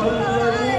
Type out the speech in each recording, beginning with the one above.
والذي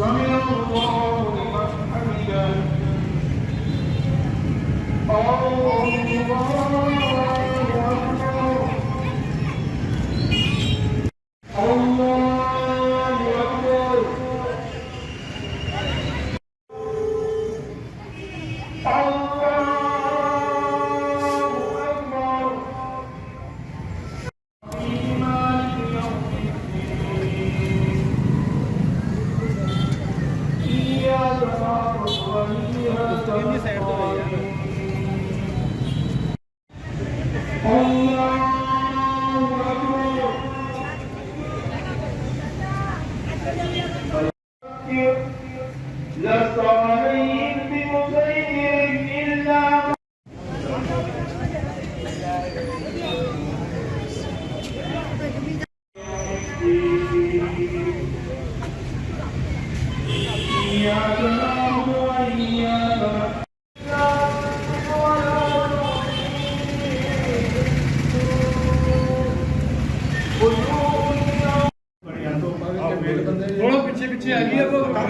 سمع الله لمن حمده الله أكبر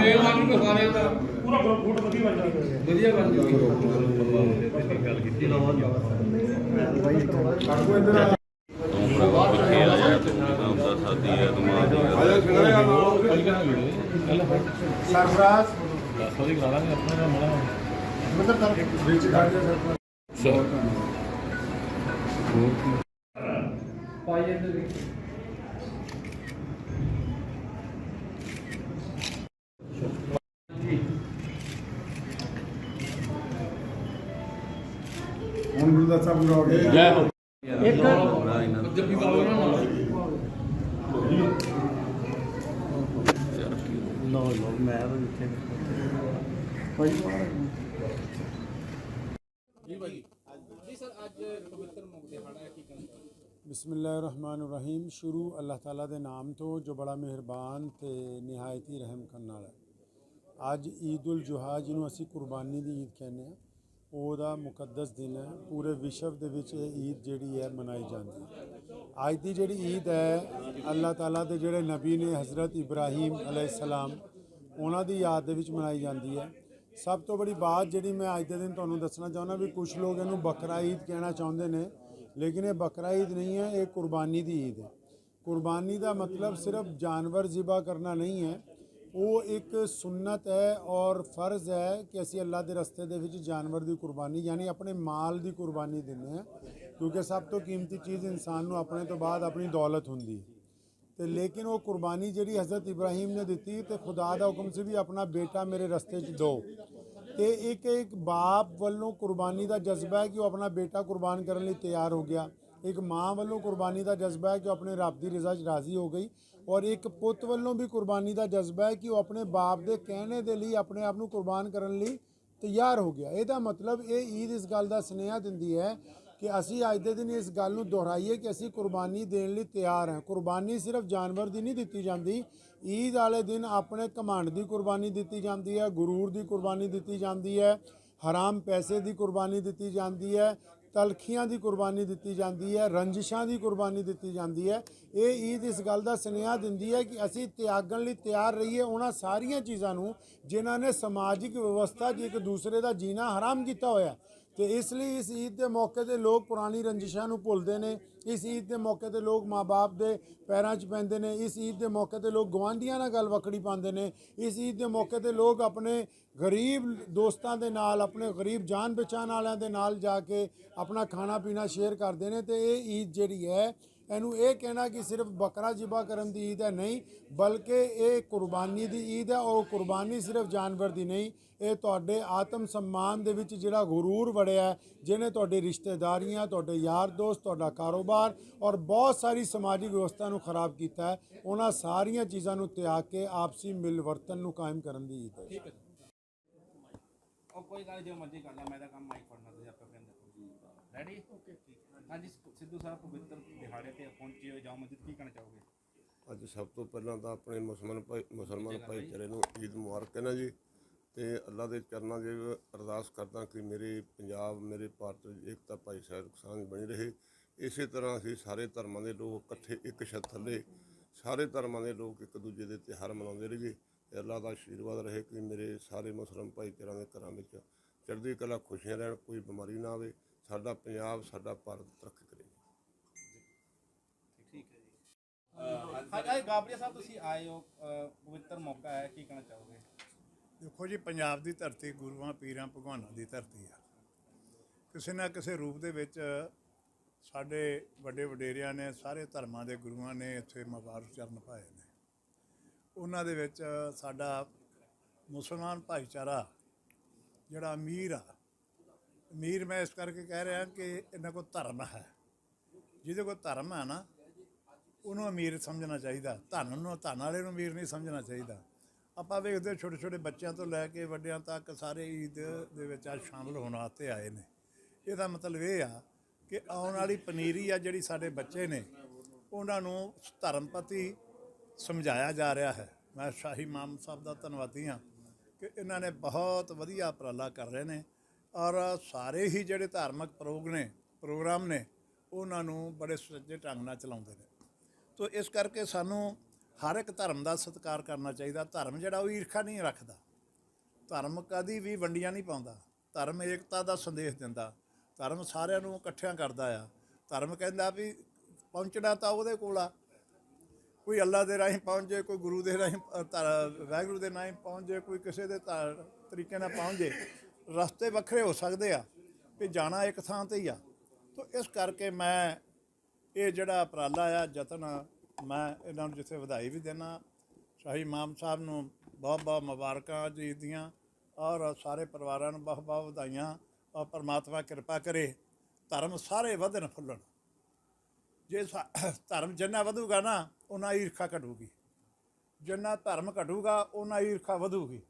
ਆ ਤਾਂ ਟ੍ਰੇਨ ਵਾਲ ਨੂੰ ਦਿਖਾ ਰਹੇ ਤਾਂ ਪੂਰਾ ਫੋਟ ਵਧੀਆ ਬਣ ਜਾਊਗਾ ਵਧੀਆ ਬਣ ਜਾਊਗਾ। ਗੱਲ ਕੀਤੀ ਸਰਫਰਾਜ਼। ਮਤਲਬ ਵਿੱਚ ਖੜ ਜਾ ਸਰਫਰਾਜ਼ ਹੁਣ ਗੁਰਦਾਸ ਸਾਹਿਬ ਹੋ। ਗਿਆ ਜੈ ਹੋ। ਜੱਫੀ ਪਾ ਲਓ ਨਾ ਨਾਲ ਬਿਸਮਿਲ੍ਲਾਹਿਰਰਹਿਮਾਨਿਰਰਹੀਮ। ਸ਼ੁਰੂ ਅੱਲਾਹ ਤਾਲਾ ਦੇ ਨਾਮ ਤੋਂ ਜੋ ਬੜਾ ਮਿਹਰਬਾਨ ਤੇ ਨਿਹਾਇਤ ਰਹਿਮ ਕਰਨ ਵਾਲਾ ਅੱਜ ਈਦ ਉਲ ਜੁਹਾ ਜਿਹਨੂੰ ਅਸੀਂ ਕੁਰਬਾਨੀ ਦੀ ਈਦ ਕਹਿੰਦੇ ਆ ਉਹਦਾ ਮੁਕੱਦਸ ਦਿਨ ਹੈ, ਪੂਰੇ ਵਿਸ਼ਵ ਦੇ ਵਿੱਚ ਇਹ ਈਦ ਜਿਹੜੀ ਹੈ ਮਨਾਈ ਜਾਂਦੀ ਹੈ। ਅੱਜ ਦੀ ਜਿਹੜੀ ਈਦ ਹੈ, ਅੱਲਾਹ ਤਾਲਾ ਦੇ ਜਿਹੜੇ ਨਬੀ ਨੇ ਹਜ਼ਰਤ ਇਬਰਾਹੀਮ ਅਲੈਹਿਸਲਾਮ ਉਹਨਾਂ ਦੀ ਯਾਦ ਦੇ ਵਿੱਚ ਮਨਾਈ ਜਾਂਦੀ ਹੈ। ਸਭ ਤੋਂ ਬੜੀ ਬਾਤ ਜਿਹੜੀ ਮੈਂ ਅੱਜ ਦੇ ਦਿਨ ਤੁਹਾਨੂੰ ਦੱਸਣਾ ਚਾਹੁੰਦਾ ਵੀ ਕੁਝ ਲੋਕ ਇਹਨੂੰ ਬਕਰਾ ਈਦ ਕਹਿਣਾ ਚਾਹੁੰਦੇ ਨੇ, ਲੇਕਿਨ ਇਹ ਬਕਰਾ ਈਦ ਨਹੀਂ ਹੈ, ਇਹ ਕੁਰਬਾਨੀ ਦੀ ਈਦ ਹੈ। ਕੁਰਬਾਨੀ ਦਾ ਮਤਲਬ ਸਿਰਫ ਜਾਨਵਰ ਜ਼ਿਬਾ ਕਰਨਾ ਨਹੀਂ ਹੈ ਉਹ ਇੱਕ ਸੁਨਨਤ ਹੈ ਔਰ ਫਰਜ਼ ਹੈ ਕਿ ਅਸੀਂ ਅੱਲਾ ਦੇ ਰਸਤੇ ਦੇ ਵਿੱਚ ਜਾਨਵਰ ਦੀ ਕੁਰਬਾਨੀ ਯਾਨੀ ਆਪਣੇ ਮਾਲ ਦੀ ਕੁਰਬਾਨੀ ਦਿੰਦੇ ਹਾਂ, ਕਿਉਂਕਿ ਸਭ ਤੋਂ ਕੀਮਤੀ ਚੀਜ਼ ਇਨਸਾਨ ਨੂੰ ਆਪਣੇ ਤੋਂ ਬਾਅਦ ਆਪਣੀ ਦੌਲਤ ਹੁੰਦੀ। ਹੈ ਤੇ ਲੇਕਿਨ ਉਹ ਕੁਰਬਾਨੀ ਜਿਹੜੀ ਹਜ਼ਰਤ ਇਬਰਾਹੀਮ ਨੇ ਦਿੱਤੀ ਤੇ ਖੁਦਾ ਦਾ ਹੁਕਮ ਸੀ ਵੀ ਆਪਣਾ ਬੇਟਾ ਮੇਰੇ ਰਸਤੇ 'ਚ ਦਿਓ ਤੇ ਇੱਕ ਇੱਕ ਬਾਪ ਵੱਲੋਂ ਕੁਰਬਾਨੀ ਦਾ ਜਜ਼ਬਾ ਹੈ ਕਿ ਉਹ ਆਪਣਾ ਬੇਟਾ ਕੁਰਬਾਨ ਕਰਨ ਲਈ ਤਿਆਰ ਹੋ ਗਿਆ। ਇੱਕ ਮਾਂ ਵੱਲੋਂ ਕੁਰਬਾਨੀ ਦਾ ਜਜ਼ਬਾ ਹੈ ਕਿ ਉਹ ਆਪਣੇ ਰੱਬ ਦੀ ਰਜ਼ਾ 'ਚ ਰਾਜ਼ੀ ਹੋ ਗਈ ਔਰ ਇੱਕ ਪੁੱਤ ਵੱਲੋਂ ਵੀ ਕੁਰਬਾਨੀ ਦਾ ਜਜ਼ਬਾ ਹੈ ਕਿ ਉਹ ਆਪਣੇ ਬਾਪ ਦੇ ਕਹਿਣੇ ਦੇ ਲਈ ਆਪਣੇ ਆਪ ਨੂੰ ਕੁਰਬਾਨ ਕਰਨ ਲਈ ਤਿਆਰ ਹੋ ਗਿਆ। ਇਹਦਾ ਮਤਲਬ ਇਹ ਈਦ ਇਸ ਗੱਲ ਦਾ ਸੁਨੇਹਾ ਦਿੰਦੀ ਹੈ ਕਿ ਅਸੀਂ ਅੱਜ ਦੇ ਦਿਨ ਇਸ ਗੱਲ ਨੂੰ ਦੁਹਰਾਈਏ ਕਿ ਅਸੀਂ ਕੁਰਬਾਨੀ ਦੇਣ ਲਈ ਤਿਆਰ ਹਾਂ। ਕੁਰਬਾਨੀ ਸਿਰਫ ਜਾਨਵਰ ਦੀ ਨਹੀਂ ਦਿੱਤੀ ਜਾਂਦੀ, ਈਦ ਵਾਲੇ ਦਿਨ ਆਪਣੇ ਘਮੰਡ ਦੀ ਕੁਰਬਾਨੀ ਦਿੱਤੀ ਜਾਂਦੀ ਹੈ, ਗਰੂਰ ਦੀ ਕੁਰਬਾਨੀ ਦਿੱਤੀ ਜਾਂਦੀ ਹੈ, ਹਰਾਮ ਪੈਸੇ ਦੀ ਕੁਰਬਾਨੀ ਦਿੱਤੀ ਜਾਂਦੀ ਹੈ ਤਲਖੀਆਂ ਦੀ ਕੁਰਬਾਨੀ ਦਿੱਤੀ ਜਾਂਦੀ ਹੈ, ਰੰਜਿਸ਼ਾਂ ਦੀ ਕੁਰਬਾਨੀ ਦਿੱਤੀ ਜਾਂਦੀ ਹੈ। ਇਹ ਈਦ ਇਸ ਗੱਲ ਦਾ ਸੁਨੇਹਾ ਦਿੰਦੀ ਹੈ ਕਿ ਅਸੀਂ ਤਿਆਗਣ ਲਈ ਤਿਆਰ ਰਹੀਏ ਉਹਨਾਂ ਸਾਰੀਆਂ ਚੀਜ਼ਾਂ ਨੂੰ, ਜਿਨ੍ਹਾਂ ਨੇ ਸਮਾਜਿਕ ਵਿਵਸਥਾ 'ਚ ਇੱਕ ਦੂਸਰੇ ਦਾ ਜੀਣਾ ਹਰਾਮ ਕੀਤਾ ਹੋਇਆ। ਤੇ ਇਸ ਲਈ ਇਸ ਈਦ ਦੇ ਮੌਕੇ ਤੇ ਲੋਕ ਪੁਰਾਣੀ ਰੰਜਿਸ਼ਾਂ ਨੂੰ ਭੁੱਲਦੇ ਨੇ, ਇਸ ਈਦ ਦੇ ਮੌਕੇ ਤੇ ਲੋਕ ਮਾਪੇ ਦੇ ਪੈਰਾਂ 'ਚ ਪੈਂਦੇ ਨੇ, ਇਸ ਈਦ ਦੇ ਮੌਕੇ ਤੇ ਲੋਕ ਗਵਾਂਢੀਆਂ ਨਾਲ ਗੱਲ ਵਕੜੀ ਪਾਉਂਦੇ ਨੇ, ਇਸ ਈਦ ਦੇ ਮੌਕੇ ਤੇ ਲੋਕ ਆਪਣੇ ਗਰੀਬ ਦੋਸਤਾਂ ਦੇ ਨਾਲ, ਆਪਣੇ ਗਰੀਬ ਜਾਣ ਪਛਾਣ ਵਾਲਿਆਂ ਦੇ ਨਾਲ ਜਾ ਕੇ ਆਪਣਾ ਖਾਣਾ ਪੀਣਾ ਸ਼ੇਅਰ ਕਰਦੇ ਨੇ ਤੇ ਇਹ ਈਦ ਜਿਹੜੀ ਹੈ ਇਹਨੂੰ ਇਹ ਕਹਿਣਾ ਕਿ ਸਿਰਫ ਬੱਕਰਾ ਜ਼ਿਬਾ ਕਰਨ ਦੀ ਈਦ ਹੈ ਨਹੀਂ ਬਲਕਿ ਇਹ ਕੁਰਬਾਨੀ ਦੀ ਈਦ ਹੈ ਉਹ ਕੁਰਬਾਨੀ ਸਿਰਫ ਜਾਨਵਰ ਦੀ ਨਹੀਂ ਇਹ ਤੁਹਾਡੇ ਆਤਮ ਸਨਮਾਨ ਦੇ ਵਿੱਚ ਜਿਹੜਾ ਗਰੂਰ ਵੜਿਆ ਹੈ, ਜਿਹਨੇ ਤੁਹਾਡੇ ਰਿਸ਼ਤੇਦਾਰੀਆਂ ਤੁਹਾਡੇ ਯਾਰ ਦੋਸਤ ਤੁਹਾਡਾ ਕਾਰੋਬਾਰ ਔਰ ਬਹੁਤ ਸਾਰੀ ਸਮਾਜਿਕ ਵਿਵਸਥਾ ਨੂੰ ਖਰਾਬ ਕੀਤਾ ਹੈ ਉਹਨਾਂ ਸਾਰੀਆਂ ਚੀਜ਼ਾਂ ਨੂੰ ਤਿਆਗ ਕੇ ਆਪਸੀ ਮਿਲਵਰਤਨ ਨੂੰ ਕਾਇਮ ਕਰਨ ਦੀ ਈਦ ਹੈ। ਉਹ ਕੋਈ ਗੱਲ ਜੋ ਮਰਜ਼ੀ ਕਰ ਲੈ ਮੈਂ ਤਾਂ ਕੰਮ ਮਾਈਕ ਫੜਨਾ ਤੁਸੀਂ ਆਪੇ ਅੰਦਰ ਰੈਡੀ ਓਕੇ ਹਾਂਜੀ ਸਿੱਧੂ ਸਾਹਿਬ ਪਵਿੱਤਰ ਦਿਹਾੜੇ ਤੇ ਪਹੁੰਚੇ ਹੋ ਜਾਓ ਮਸਜਿਦ ਕੀ ਕਹਿਣਾ ਚਾਹੋਗੇ? ਅੱਜ ਸਭ ਤੋਂ ਪਹਿਲਾਂ ਤਾਂ ਆਪਣੇ ਮੁਸਲਮਾਨ ਭਾਈ ਮੁਸਲਮਾਨ ਭਾਈਚਾਰੇ ਨੂੰ ਈਦ ਮੁਬਾਰਕ ਹੈ ਨਾ ਜੀ। ਤੇ ਅੱਲਾ ਦੇ ਚਰਨਾਂ 'ਚ ਅਰਦਾਸ ਕਰਦਾ ਕਿ ਮੇਰੇ ਪੰਜਾਬ ਮੇਰੇ ਭਾਰਤ ਦੀ ਏਕਤਾ ਭਾਈਚਾਰਕ ਸਾਂਝ ਬਣੀ ਰਹੇ। ਇਸੇ ਤਰ੍ਹਾਂ ਅਸੀਂ ਸਾਰੇ ਧਰਮਾਂ ਦੇ ਲੋਕ ਇਕੱਠੇ ਇੱਕ ਛੱਤ ਥੱਲੇ ਸਾਰੇ ਧਰਮਾਂ ਦੇ ਲੋਕ ਇੱਕ ਦੂਜੇ ਦੇ ਤਿਉਹਾਰ ਮਨਾਉਂਦੇ ਰਹੀਏ। ਤੇ ਅੱਲਾ ਦਾ ਆਸ਼ੀਰਵਾਦ ਰਹੇ ਕਿ ਮੇਰੇ ਸਾਰੇ ਮੁਸਲਮਾਨ ਭਾਈਚਾਰਿਆਂ ਦੇ ਘਰਾਂ ਵਿੱਚ ਚੜ੍ਹਦੀ ਕਲਾ ਖੁਸ਼ੀਆਂ ਰਹਿਣ ਕੋਈ ਬਿਮਾਰੀ ਨਾ ਆਵੇ। ਸਾਡਾ ਪੰਜਾਬ ਸਾਡਾ ਭਾਰਤ ਤਰੱਕੀ ਕਰੇ। ਠੀਕ ਹੈ ਜੀ। ਹਾਂਜੀ ਗਾਬਰੀਆ ਸਾਹਿਬ ਤੁਸੀਂ ਆਏ ਹੋ ਪਵਿੱਤਰ ਮੌਕਾ ਹੈ ਕੀ ਕਹਿਣਾ ਚਾਹੋਗੇ? ਦੇਖੋ ਜੀ ਪੰਜਾਬ ਦੀ ਧਰਤੀ ਗੁਰੂਆਂ ਪੀਰਾਂ ਭਗਵਾਨਾਂ ਦੀ ਧਰਤੀ ਆ। ਕਿਸੇ ਨਾ ਕਿਸੇ ਰੂਪ ਦੇ ਵਿੱਚ ਸਾਡੇ ਵੱਡੇ ਵਡੇਰਿਆਂ ਨੇ ਸਾਰੇ ਧਰਮਾਂ ਦੇ ਗੁਰੂਆਂ ਨੇ ਇੱਥੇ ਮੁਬਾਰਕ ਚਰਨ ਪਾਏ ਨੇ। ਉਹਨਾਂ ਦੇ ਵਿੱਚ ਸਾਡਾ ਮੁਸਲਮਾਨ ਭਾਈਚਾਰਾ ਜਿਹੜਾ ਅਮੀਰ ਆ ਅਮੀਰ ਮੈਂ ਇਸ ਕਰਕੇ ਕਹਿ ਰਿਹਾ ਕਿ ਇਹਨਾਂ ਕੋਲ ਧਰਮ ਹੈ। ਜਿਹਦੇ ਕੋਲ ਧਰਮ ਹੈ ਨਾ, ਉਹਨੂੰ ਅਮੀਰ ਸਮਝਣਾ ਚਾਹੀਦਾ। ਧਨ ਨੂੰ, ਧਨ ਵਾਲੇ ਨੂੰ ਅਮੀਰ ਨਹੀਂ ਸਮਝਣਾ ਚਾਹੀਦਾ। ਆਪਾਂ ਵੇਖਦੇ ਛੋਟੇ ਛੋਟੇ ਬੱਚਿਆਂ ਤੋਂ ਲੈ ਕੇ ਵੱਡਿਆਂ ਤੱਕ ਸਾਰੇ ਈਦ ਦੇ ਵਿੱਚ ਅੱਜ ਸ਼ਾਮਲ ਹੋਣ ਵਾਸਤੇ ਆਏ ਨੇ। ਇਹਦਾ ਮਤਲਬ ਇਹ ਆ ਕਿ ਆਉਣ ਵਾਲੀ ਪਨੀਰੀ ਆ ਜਿਹੜੀ ਸਾਡੇ ਬੱਚੇ ਨੇ, ਉਹਨਾਂ ਨੂੰ ਧਰਮ ਪ੍ਰਤੀ ਸਮਝਾਇਆ ਜਾ ਰਿਹਾ ਹੈ। ਮੈਂ ਸ਼ਾਹੀ ਮਾਮ ਸਾਹਿਬ ਦਾ ਧੰਨਵਾਦੀ ਹਾਂ ਕਿ ਇਹਨਾਂ ਨੇ ਬਹੁਤ ਵਧੀਆ ਉਪਰਾਲਾ ਕਰ ਰਹੇ ਨੇ। ਔਰ ਸਾਰੇ ਹੀ ਜਿਹੜੇ ਧਾਰਮਿਕ ਪ੍ਰੋਗ ਨੇ, ਪ੍ਰੋਗਰਾਮ ਨੇ, ਉਹਨਾਂ ਨੂੰ ਬੜੇ ਸੁਚੱਜੇ ਢੰਗ ਨਾਲ ਚਲਾਉਂਦੇ ਨੇ। ਤੋ ਇਸ ਕਰਕੇ ਸਾਨੂੰ ਹਰ ਇੱਕ ਧਰਮ ਦਾ ਸਤਿਕਾਰ ਕਰਨਾ ਚਾਹੀਦਾ। ਧਰਮ ਜਿਹੜਾ ਉਹ ਈਰਖਾ ਨਹੀਂ ਰੱਖਦਾ। ਧਰਮ ਕਦੀ ਵੀ ਵੰਡੀਆਂ ਨਹੀਂ ਪਾਉਂਦਾ। ਧਰਮ ਏਕਤਾ ਦਾ ਸੰਦੇਸ਼ ਦਿੰਦਾ। ਧਰਮ ਸਾਰਿਆਂ ਨੂੰ ਇਕੱਠਿਆਂ ਕਰਦਾ ਆ। ਧਰਮ ਕਹਿੰਦਾ ਵੀ ਪਹੁੰਚਣਾ ਤਾਂ ਉਹਦੇ ਕੋਲ ਆ। ਕੋਈ ਅੱਲਾ ਦੇ ਰਾਹੀਂ ਪਹੁੰਚ ਜੇ ਕੋਈ ਗੁਰੂ ਦੇ ਰਾਹੀਂ ਧਰ- ਵਾਹਿਗੁਰੂ ਦੇ ਰਾਹੀਂ ਪਹੁੰਚ ਜੇ ਕੋਈ ਕਿਸੇ ਦੇ ਧਾ- ਤਰੀਕੇ ਨਾਲ ਪਹੁੰਚ ਜੇ ਰਸਤੇ ਵੱਖਰੇ ਹੋ ਸਕਦੇ ਆ ਕਿ ਜਾਣਾ ਇੱਕ ਥਾਂ ਤੇ ਹੀ ਆ। ਤੋ ਇਸ ਕਰਕੇ ਮੈਂ ਇਹ ਜਿਹੜਾ ਉਪਰਾਲਾ ਆ ਯਤਨ ਆ, ਮੈਂ ਇਹਨਾਂ ਨੂੰ ਜਿੱਥੇ ਵਧਾਈ ਵੀ ਦੇਣਾ ਸ਼ਾਹੀ ਇਮਾਮ ਸਾਹਿਬ ਨੂੰ ਬਹੁਤ ਬਹੁਤ ਮੁਬਾਰਕਾਂ ਜੀ ਦੀਆਂ ਔਰ ਸਾਰੇ ਪਰਿਵਾਰਾਂ ਨੂੰ ਬਹੁਤ ਬਹੁਤ ਵਧਾਈਆਂ। ਔਰ ਪਰਮਾਤਮਾ ਕਿਰਪਾ ਕਰੇ ਧਰਮ ਸਾਰੇ ਵਧਣ ਫੁੱਲਣ। ਜੇ ਸਾ- ਧਰਮ ਜਿੰਨਾ ਵਧੂਗਾ ਨਾ ਉਹਨਾਂ ਈਰਖਾ ਘਟੂਗੀ। ਜਿੰਨਾ ਧਰਮ ਘਟੂਗਾ ਉਹਨਾਂ ਈਰਖਾ ਵਧੂਗੀ।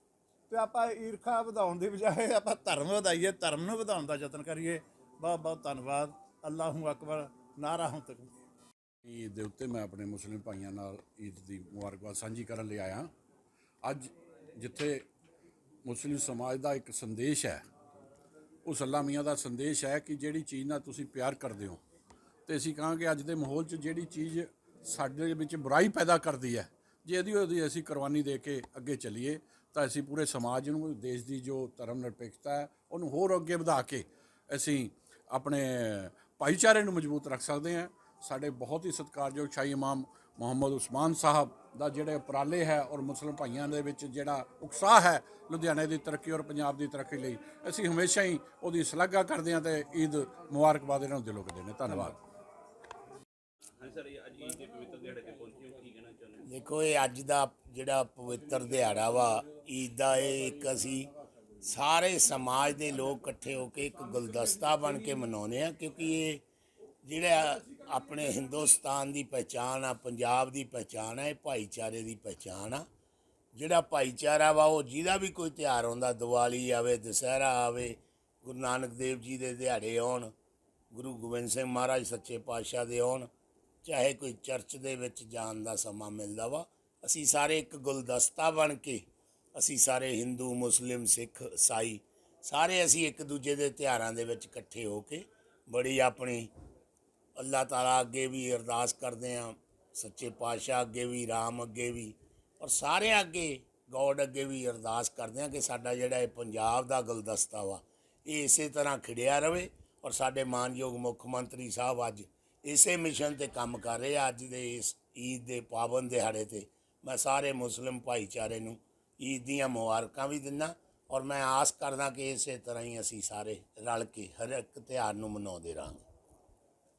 ਤੇ ਆਪਾਂ ਈਰਖਾ ਵਧਾਉਣ ਦੀ ਬਜਾਏ ਆਪਾਂ ਧਰਮ ਵਧਾਈਏ, ਧਰਮ ਨੂੰ ਵਧਾਉਣ ਦਾ ਯਤਨ ਕਰੀਏ। ਬਹੁਤ ਬਹੁਤ ਧੰਨਵਾਦ। ਅੱਲਾਹੂ ਅਕਬਰ। ਨਾਰਾ ਹੁਣ ਤੱਕ। ਈਦ ਦੇ ਉੱਤੇ ਮੈਂ ਆਪਣੇ ਮੁਸਲਿਮ ਭਾਈਆਂ ਨਾਲ ਈਦ ਦੀ ਮੁਬਾਰਕਬਾਦ ਸਾਂਝੀ ਕਰਨ ਲਈ ਆਇਆ। ਅੱਜ ਜਿੱਥੇ ਮੁਸਲਿਮ ਸਮਾਜ ਦਾ ਇੱਕ ਸੰਦੇਸ਼ ਹੈ, ਉਹ ਸੱਲਾ ਮੀਆਂ ਦਾ ਸੰਦੇਸ਼ ਹੈ ਕਿ ਜਿਹੜੀ ਚੀਜ਼ ਨਾਲ ਤੁਸੀਂ ਪਿਆਰ ਕਰਦੇ ਹੋ, ਤੇ ਅਸੀਂ ਕਹਾਂਗੇ ਅੱਜ ਦੇ ਮਾਹੌਲ 'ਚ ਜਿਹੜੀ ਚੀਜ਼ ਸਾਡੇ ਵਿੱਚ ਬੁਰਾਈ ਪੈਦਾ ਕਰਦੀ ਹੈ, ਜੇ ਇਹਦੀ ਉਹਦੀ ਅਸੀਂ ਕੁਰਬਾਨੀ ਦੇ ਕੇ ਅੱਗੇ ਚੱਲੀਏ। ਤਾਂ ਅਸੀਂ ਪੂਰੇ ਸਮਾਜ ਨੂੰ, ਦੇਸ਼ ਦੀ ਜੋ ਧਰਮ ਨਿਰਪੇਖਤਾ ਹੈ, ਉਹਨੂੰ ਹੋਰ ਅੱਗੇ ਵਧਾ ਕੇ ਅਸੀਂ ਆਪਣੇ ਭਾਈਚਾਰੇ ਨੂੰ ਮਜ਼ਬੂਤ ਰੱਖ ਸਕਦੇ ਹਾਂ। ਸਾਡੇ ਬਹੁਤ ਹੀ ਸਤਿਕਾਰਯੋਗ ਸ਼ਾਹੀ ਇਮਾਮ ਮੁਹੰਮਦ ਉਸਮਾਨ ਸਾਹਿਬ ਦਾ ਜਿਹੜੇ ਉਪਰਾਲੇ ਹੈ ਔਰ ਮੁਸਲਿਮ ਭਾਈਆਂ ਦੇ ਵਿੱਚ ਜਿਹੜਾ ਉਕਸਾਹ ਹੈ ਲੁਧਿਆਣੇ ਦੀ ਤਰੱਕੀ ਔਰ ਪੰਜਾਬ ਦੀ ਤਰੱਕੀ ਲਈ, ਅਸੀਂ ਹਮੇਸ਼ਾ ਹੀ ਉਹਦੀ ਸ਼ਲਾਘਾ ਕਰਦੇ ਹਾਂ ਤੇ ਈਦ ਮੁਬਾਰਕਬਾਦ ਇਹਨਾਂ ਨੂੰ ਦਿਲੋਂ ਕਰਦੇ ਨੇ। ਧੰਨਵਾਦ। ਦੇਖੋ, ਇਹ ਅੱਜ ਦਾ ਜਿਹੜਾ ਪਵਿੱਤਰ ਦਿਹਾੜਾ ਵਾ, ਈਦ ਦਾ ਇਹ ਇੱਕ ਅਸੀਂ ਸਾਰੇ ਸਮਾਜ ਦੇ ਲੋਕ ਇਕੱਠੇ ਹੋ ਕੇ ਇੱਕ ਗੁਲਦਸਤਾ ਬਣ ਕੇ ਮਨਾਉਂਦੇ ਆ ਕਿਉਂਕਿ ਇਹ ਜਿਹੜਾ ਆਪਣੇ ਹਿੰਦੁਸਤਾਨ ਦੀ ਪਹਿਚਾਣ ਆ, ਪੰਜਾਬ ਦੀ ਪਹਿਚਾਣ ਆ, ਇਹ ਭਾਈਚਾਰੇ ਦੀ ਪਹਿਚਾਣ ਆ। ਜਿਹੜਾ ਭਾਈਚਾਰਾ ਵਾ, ਉਹ ਜਿਹਦਾ ਵੀ ਕੋਈ ਤਿਉਹਾਰ ਆਉਂਦਾ, ਦੀਵਾਲੀ ਆਵੇ, ਦੁਸਹਿਰਾ ਆਵੇ, ਗੁਰੂ ਨਾਨਕ ਦੇਵ ਜੀ ਦੇ ਦਿਹਾੜੇ ਆਉਣ, ਗੁਰੂ ਗੋਬਿੰਦ ਸਿੰਘ ਮਹਾਰਾਜ ਸੱਚੇ ਪਾਤਸ਼ਾਹ ਦੇ ਆਉਣ ਚਾਹੇ ਕੋਈ ਚਰਚ ਦੇ ਵਿੱਚ ਜਾਣ ਦਾ ਸਮਾਂ ਮਿਲਦਾ ਵਾ, ਅਸੀਂ ਸਾਰੇ ਇੱਕ ਗੁਲਦਸਤਾ ਬਣ ਕੇ, ਅਸੀਂ ਸਾਰੇ ਹਿੰਦੂ, ਮੁਸਲਿਮ, ਸਿੱਖ ਈਸਾਈ ਸਾਰੇ ਅਸੀਂ ਇੱਕ ਦੂਜੇ ਦੇ ਤਿਉਹਾਰਾਂ ਦੇ ਵਿੱਚ ਇਕੱਠੇ ਹੋ ਕੇ ਬੜੀ ਆਪਣੀ ਅੱਲਾਹ ਤਾਲਾ ਅੱਗੇ ਵੀ ਅਰਦਾਸ ਕਰਦੇ ਹਾਂ, ਸੱਚੇ ਪਾਤਸ਼ਾਹ ਅੱਗੇ ਵੀ, ਰਾਮ ਅੱਗੇ ਵੀ, ਔਰ ਸਾਰਿਆਂ ਅੱਗੇ, ਗੋਡ ਅੱਗੇ ਵੀ ਅਰਦਾਸ ਕਰਦੇ ਹਾਂ ਕਿ ਸਾਡਾ ਜਿਹੜਾ ਇਹ ਪੰਜਾਬ ਦਾ ਗੁਲਦਸਤਾ ਵਾ, ਇਹ ਇਸੇ ਤਰ੍ਹਾਂ ਖਿੜਿਆ ਰਵੇ, ਔਰ ਸਾਡੇ ਮਾਨਯੋਗ ਮੁੱਖ ਮੰਤਰੀ ਸਾਹਿਬ ਅੱਜ ਇਸੇ ਮਿਸ਼ਨ ਤੇ ਕੰਮ ਕਰ ਰਹੇ ਆ ਅੱਜ ਦੇ ਇਸ ਈਦ ਦੇ ਪਾਵਨ ਦਿਹਾੜੇ ਤੇ। ਮੈਂ ਸਾਰੇ ਮੁਸਲਿਮ ਭਾਈਚਾਰੇ ਨੂੰ ਈਦ ਦੀਆਂ ਮੁਬਾਰਕਾਂ ਵੀ ਦਿੰਦਾ ਔਰ ਮੈਂ ਆਸ ਕਰਦਾ ਕਿ ਇਸੇ ਤਰ੍ਹਾਂ ਹੀ ਅਸੀਂ ਸਾਰੇ ਰਲ ਕੇ ਹਰ ਇੱਕ ਤਿਉਹਾਰ ਨੂੰ ਮਨਾਉਂਦੇ ਰਹਾਂਗੇ।